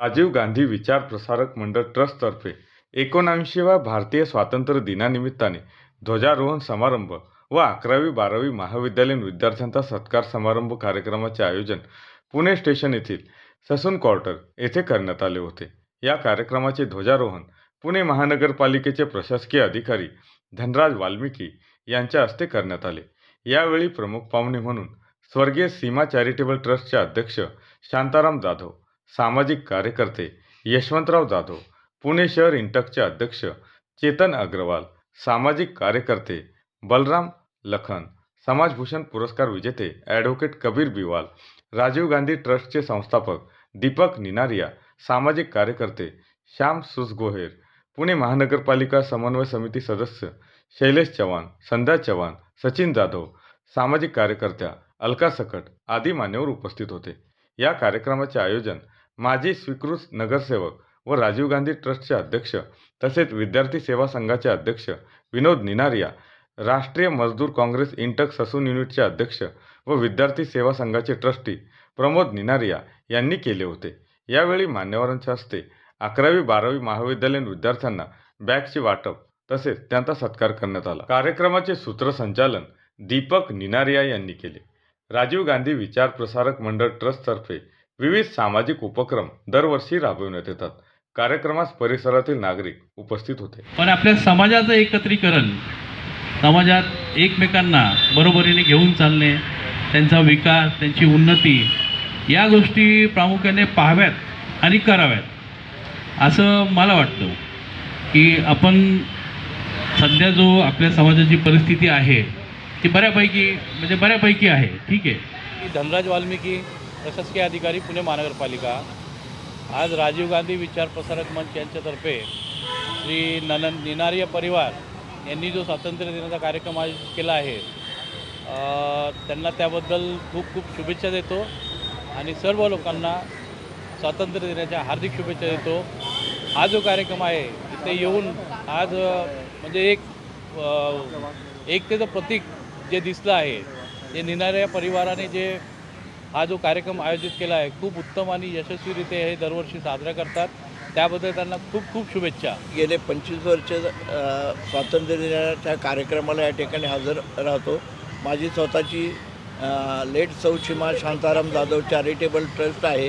राजीव गांधी विचार प्रसारक मंडळ ट्रस्टतर्फे एकोणऐंशीव्या भारतीय स्वातंत्र्य दिनानिमित्ताने ध्वजारोहण समारंभ व अकरावी बारावी महाविद्यालयीन विद्यार्थ्यांचा सत्कार समारंभ कार्यक्रमाचे आयोजन पुणे स्टेशन येथील ससून क्वार्टर येथे करण्यात आले होते. या कार्यक्रमाचे ध्वजारोहण पुणे महानगरपालिकेचे प्रशासकीय अधिकारी धनराज वाल्मिकी यांच्या हस्ते करण्यात आले. यावेळी प्रमुख पाहुणे म्हणून स्वर्गीय सीमा चॅरिटेबल ट्रस्टचे अध्यक्ष शांताराम जाधव सामाजिक कार्यकर्ते यशवंतराव जाधव पुणे शहर इंटकचे अध्यक्ष चेतन अग्रवाल सामाजिक कार्यकर्ते बलराम लखन समाजभूषण पुरस्कार विजेते ॲडव्होकेट कबीर बिवाल राजीव गांधी ट्रस्टचे संस्थापक दीपक निनारिया सामाजिक कार्यकर्ते श्याम सुसगोहेर पुणे महानगरपालिका समन्वय समिती सदस्य शैलेश चव्हाण संध्या चव्हाण सचिन जाधव सामाजिक कार्यकर्त्या अलका सकट आदी मान्यवर उपस्थित होते. या कार्यक्रमाचे आयोजन माजी स्वीकृत नगरसेवक व राजीव गांधी ट्रस्टचे अध्यक्ष तसेच विद्यार्थी सेवा संघाचे अध्यक्ष विनोद निनारिया राष्ट्रीय मजदूर काँग्रेस इंटक ससून युनिटचे अध्यक्ष व विद्यार्थी सेवा संघाचे ट्रस्टी प्रमोद निनारिया यांनी केले होते. यावेळी मान्यवरांच्या हस्ते अकरावी बारावी महाविद्यालयीन विद्यार्थ्यांना बॅगचे वाटप तसेच त्यांचा सत्कार करण्यात आला. कार्यक्रमाचे सूत्रसंचालन दीपक निनारिया यांनी केले. राजीव गांधी विचार प्रसारक मंडळ ट्रस्टतर्फे विविध सामाजिक उपक्रम दरवर्षी राबविण्यात येतात. कार्यक्रमास परिसरातील नागरिक उपस्थित होते. पण आपल्या समाजाचं एकत्रीकरण समाजात एकमेकांना बरोबरीने घेऊन चालणे त्यांचा विकास त्यांची उन्नती या गोष्टी प्रामुख्याने पाहाव्यात आणि कराव्यात असं मला वाटतं की आपण सध्या जो आपल्या समाजाची परिस्थिती आहे ती बऱ्यापैकी म्हणजे बऱ्यापैकी आहे. ठीक आहे. धनराज वाल्मिकी प्रशासकीय अधिकारी पुणे महानगरपालिका. आज राजीव गांधी विचार प्रसारक मंच यांच्यातर्फे श्री ननन निनार्य परिवार यांनी जो स्वातंत्र्य दिनाचा कार्यक्रम आयोजित केला आहे त्यांना त्याबद्दल खूप खूप शुभेच्छा देतो आणि सर्व लोकांना स्वातंत्र्य दिनाच्या हार्दिक शुभेच्छा देतो. हा जो कार्यक्रम आहे इथे येऊन आज म्हणजे एक एकतेचं प्रतीक जे दिसलं आहे ते निनाऱ्या परिवाराने जे हा जो कार्यक्रम आयोजित केला आहे खूप उत्तम आणि यशस्वीरित्या हे दरवर्षी साजरा करतात. त्याबद्दल त्यांना खूप खूप शुभेच्छा. गेले पंचवीस वर्ष अ, स्वातंत्र्य दिनाच्या कार्यक्रमाला या ठिकाणी हजर राहतो. माझी स्वतःची late Saushima Shantaram Jadhav charitable trust आहे.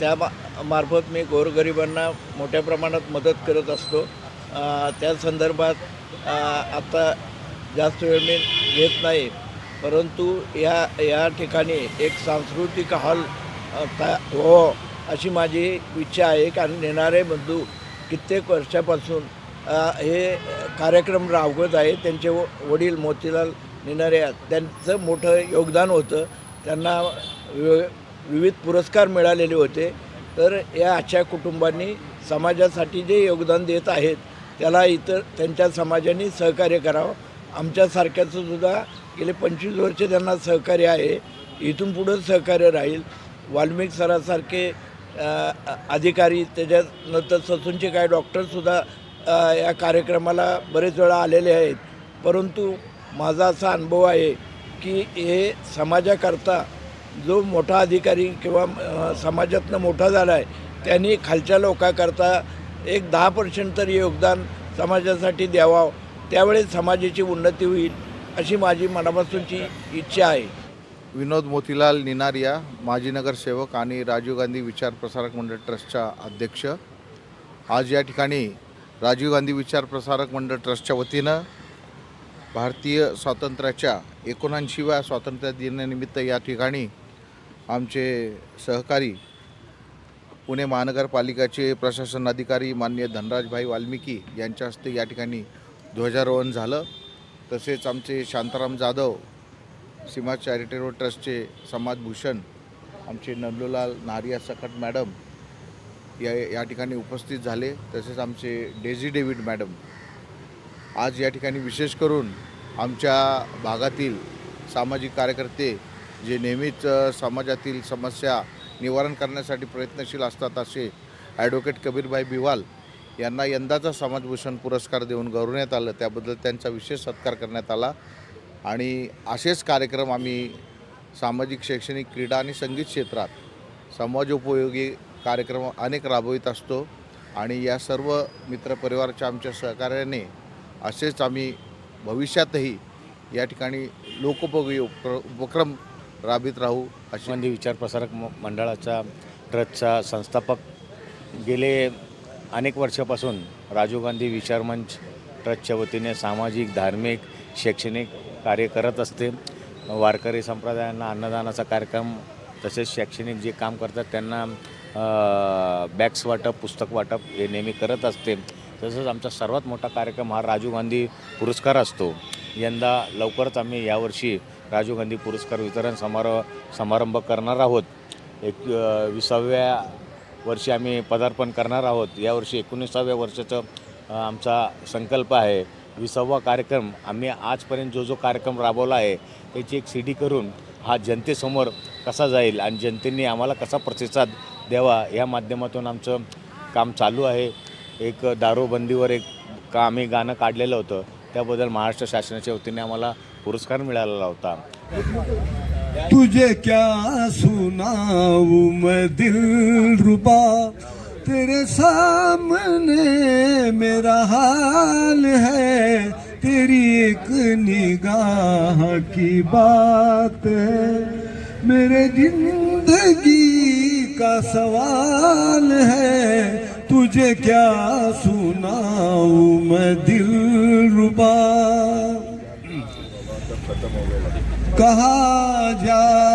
त्या मा मार्फत मी गोरगरिबांना मोठ्या प्रमाणात मदत करत असतो. त्या संदर्भात आत्ता जास्त वेळ मी घेत नाही. परंतु या या ठिकाणी एक सांस्कृतिक हॉल अ, हो अशी माझी इच्छा आहे. कारण नेणारे बंधू कित्येक वर्षापासून हे कार्यक्रम राबवत आहे त्यांचे व वडील मोतीलाल नेणारे त्यांचं मोठं योगदान होतं. त्यांना वि- विविध पुरस्कार मिळालेले होते. तर या अशा कुटुंबांनी समाजासाठी जे योगदान देत आहेत त्याला इतर त्यांच्या समाजाने सहकार्य करावं. आमच्यासारख्याचं सुद्धा गेले पंचवीस वर्ष त्यांना सहकार्य आहे. इथून पुढं सहकार्य राहील. वाल्मिक सरासारखे अधिकारी त्याच्यानंतर ससूनचे काही डॉक्टरसुद्धा या कार्यक्रमाला बरेच वेळा आलेले आहेत. परंतु माझा असा अनुभव आहे की हे समाजाकरता जो मोठा अधिकारी किंवा समाजातनं मोठा झाला आहे त्यांनी खालच्या लोकाकरता एक दहा पर्सेंट तरी योगदान समाजासाठी द्यावा. त्यावेळेस समाजाची उन्नती होईल. अशी माझी मनापासूनची इच्छा आहे. विनोद मोतीलाल निनारिया माजी नगरसेवक आणि राजीव गांधी विचार प्रसारक मंडळ ट्रस्टचा अध्यक्ष. आज या ठिकाणी राजीव गांधी विचार प्रसारक मंडळ ट्रस्टच्या वतीनं भारतीय स्वातंत्र्याच्या एकोणऐंशीव्या स्वातंत्र्य दिनानिमित्त या ठिकाणी आमचे सहकारी पुणे महानगरपालिकेचे प्रशासन अधिकारी मान्य धनराजभाई वाल्मिकी यांच्या हस्ते या ठिकाणी ध्वजारोहण झालं. तसेच आमचे शांताराम जाधव सीमा चॅरिटेबल ट्रस्टचे समाजभूषण आमचे नंदूलाल नारिया सकट मॅडम या या ठिकाणी उपस्थित झाले. तसेच आमचे डेझी डेव्हिड मॅडम. आज या ठिकाणी विशेष करून आमच्या भागातील सामाजिक कार्यकर्ते जे नेहमीच समाजातील समस्या निवारण करण्यासाठी प्रयत्नशील असतात असे ॲडव्होकेट कबीरभाई बिवाल यांना यंदाचा समाजभूषण पुरस्कार देऊन गौरवण्यात आलं त्याबद्दल त्यांचा विशेष सत्कार करण्यात आला. आणि असेच कार्यक्रम आम्ही सामाजिक शैक्षणिक क्रीडा आणि संगीत क्षेत्रात समाजोपयोगी कार्यक्रम अनेक राबवित असतो. आणि या सर्व मित्रपरिवाराच्या आमच्या सहकार्याने असेच आम्ही भविष्यातही या ठिकाणी लोकोपयोगी उप उपक्रम राबित राहू अशी म्हणजे विचार प्रसारक म- मंडळाचा ट्रस्टचा संस्थापक गेले अनेक वर्षापासून राजीव गांधी विचारमंच ट्रस्टच्या वतीने सामाजिक धार्मिक शैक्षणिक कार्य करत असते. वारकरी संप्रदायांना अन्नदानाचा कार्यक्रम तसेच शैक्षणिक जे काम करतात त्यांना बॅग्स वाटप पुस्तक वाटप हे नेहमी करत असते. तसंच आमचा सर्वात मोठा कार्यक्रम हा राजीव गांधी पुरस्कार असतो. यंदा लवकरच आम्ही यावर्षी राजीव गांधी पुरस्कार वितरण समारोह समारंभ करणार आहोत. एक विसाव्या वर्षी आम्ही पदार्पण करणार आहोत. यावर्षी एकोणीसाव्या वर्षाचं आमचा संकल्प आहे. विसावा कार्यक्रम आम्ही आजपर्यंत जो जो कार्यक्रम राबवला आहे त्याची एक सी डी करून हा जनतेसमोर कसा जाईल आणि जनतेने आम्हाला कसा प्रतिसाद द्यावा या माध्यमातून आमचं काम चालू आहे. एक दारूबंदीवर एक का आम्ही गाणं काढलेलं होतं. त्याबद्दल महाराष्ट्र शासनाच्या वतीने आम्हाला पुरस्कार मिळालेला होता. तुझे क्या सुनाऊं मैं दिल रुबा? तेरे सामने मेरा हाल है, तेरी एक निगाह की बात है। मेरे ज़िंदगी का सवाल है, तुझे क्या सुनाऊं मैं दिल कहा जा रहा